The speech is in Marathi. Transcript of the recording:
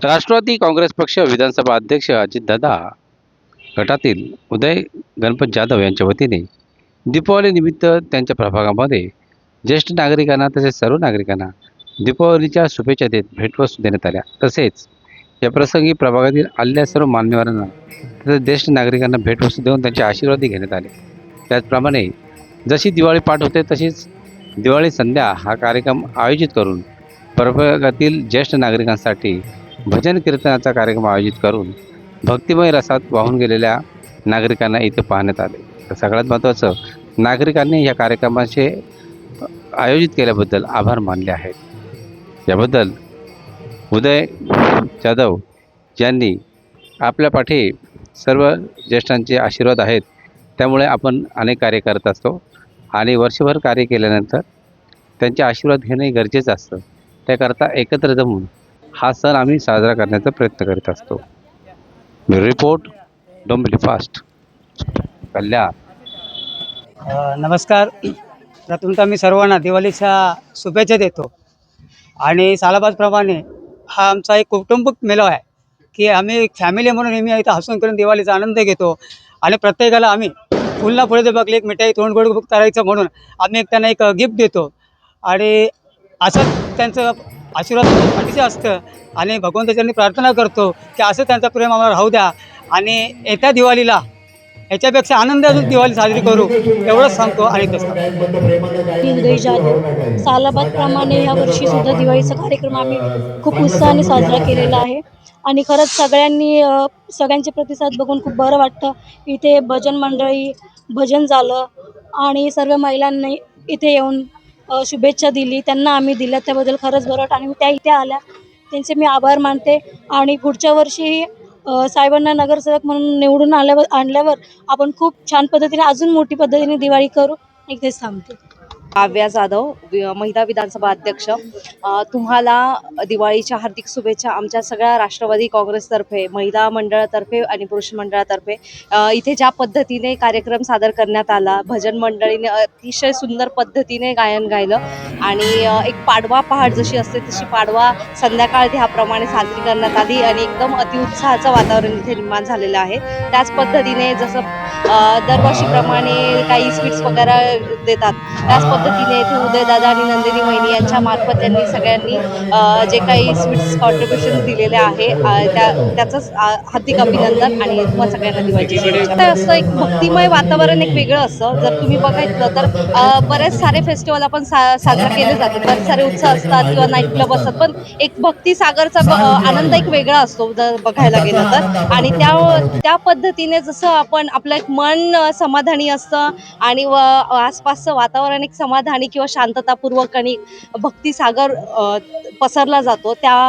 राष्ट्रवादी काँग्रेस पक्ष विधानसभा अध्यक्ष अजितदादा गटातील उदय गणपत जाधव यांच्या वतीने दीपावलीनिमित्त त्यांच्या प्रभागामध्ये ज्येष्ठ नागरिकांना तसेच सर्व नागरिकांना दीपावलीच्या शुभेच्छा देत भेटवस्तू देण्यात आल्या. तसेच या प्रसंगी प्रभागातील आलेल्या सर्व मान्यवरांना तसेच ज्येष्ठ नागरिकांना भेटवस्तू देऊन त्यांचे आशीर्वादही घेण्यात आले. त्याचप्रमाणे जशी दिवाळी पाठ होते तशीच दिवाळी संध्या हा कार्यक्रम आयोजित करून प्रभागातील ज्येष्ठ नागरिकांसाठी भजन कीर्तनाचा कार्यक्रम आयोजित करून भक्तिमय रसात वाहून गेलेल्या नागरिकांना इथे पाहण्यात आले. तर सगळ्यात महत्त्वाचं नागरिकांनी या कार्यक्रमाचे आयोजित केल्याबद्दल आभार मानले आहेत. याबद्दल उदय जाधव यांनी आपल्या पाठी सर्व ज्येष्ठांचे आशीर्वाद आहेत. त्यामुळे आपण अनेक कार्य करत असतो आणि वर्षभर कार्य केल्यानंतर त्यांचे आशीर्वाद घेणे गरजेचं असतं. त्याकरता एकत्र जमून हा सण आम्ही साजरा करण्याचा प्रयत्न करीत असतो. रिपोर्ट डोंबली फास्ट कल्याण नमस्कार. प्रथमतः मी सर्वांना दिवाळीच्या शुभेच्छा देतो. आणि सालाबाजप्रमाणे हा आमचा एक कौटुंबिक मेळावा आहे की आम्ही एक फॅमिली म्हणून नेहमी इथं हसून करून दिवाळीचा आनंद घेतो. आणि प्रत्येकाला आम्ही फुलना पुढे जर बघले एक मिठाई तोंड गोड करायचं म्हणून आम्ही एक त्यांना एक गिफ्ट देतो. आणि असंच त्यांचं आशीर्वाद पाठीशी असतं. आणि भगवंताच्यानी प्रार्थना करतो की असं त्यांचा प्रेम आम्हाला राहू द्या. आणि येत्या दिवाळीला याच्यापेक्षा आनंद अजून दिवाळी साजरी करू एवढंच सांगतो आणि तसं जाधव सालाबादप्रमाणे ह्या वर्षी सुद्धा दिवाळीचा कार्यक्रम आम्ही खूप उत्साहाने साजरा केलेला आहे. आणि खरंच सगळ्यांनी सगळ्यांचे प्रतिसाद बघून खूप बरं वाटतं. इथे भजन मंडळी भजन झालं आणि सर्व महिलांनी इथे येऊन शुभेच्छा दिली. त्यांना आम्ही दिल्या त्याबद्दल खरंच बरं वाटतं आणि त्या इथे आल्या. त्यांचे मी आभार मानते. आणि पुढच्या वर्षीही साहेबांना नगरसेवक म्हणून निवडून आल्यावर आणल्यावर आपण खूप छान पद्धतीने अजून मोठी पद्धतीने दिवाळी करू. इथेच थांबते. काव्या जाधव महिला विधानसभा अध्यक्ष. तुम्हाला दिवाळीच्या हार्दिक शुभेच्छा आमच्या सगळ्या राष्ट्रवादी काँग्रेसतर्फे महिला मंडळातर्फे आणि पुरुष मंडळातर्फे. इथे ज्या पद्धतीने कार्यक्रम सादर करण्यात आला भजन मंडळीने अतिशय सुंदर पद्धतीने गायन गायलं आणि एक पाडवा पहाट जशी असते तशी पाडवा संध्याकाळ ह्याप्रमाणे साजरी करण्यात आली आणि एकदम अतिउत्साहाचं वातावरण इथे निर्माण झालेलं आहे. त्याच पद्धतीने जसं दरवर्षीप्रमाणे काही स्वीट्स वगैरे देतात. त्याच पद्धतीने इथे उदयदादा आणि नंदिनी वहिनी यांच्या मार्फत त्यांनी सगळ्यांनी जे काही स्वीट्स कॉन्ट्रीब्युशन दिलेले आहे त्या त्याचंच हार्दिक अभिनंदन आणि तुम्हा सगळ्यांना दिवाळीची शुभेच्छा. तर असं एक भक्तिमय वातावरण एक वेगळं असतं. जर तुम्ही बघितलं तर बरेच सारे फेस्टिवल आपण सा साजरा केले जातात. बरेच सारे उत्सव असतात किंवा नाईट क्लब असतात. पण एक भक्ती सागरचा ब- अ, आनंद एक वेगळा असतो जर बघायला गेलं तर. आणि त्या त्या पद्धतीने जसं आपण आपलं एक मन समाधानी असतं आणि व आसपासचं वातावरण एक समाधानी किंवा शांततापूर्वक आणि भक्तिसागर पसरला जातो. त्या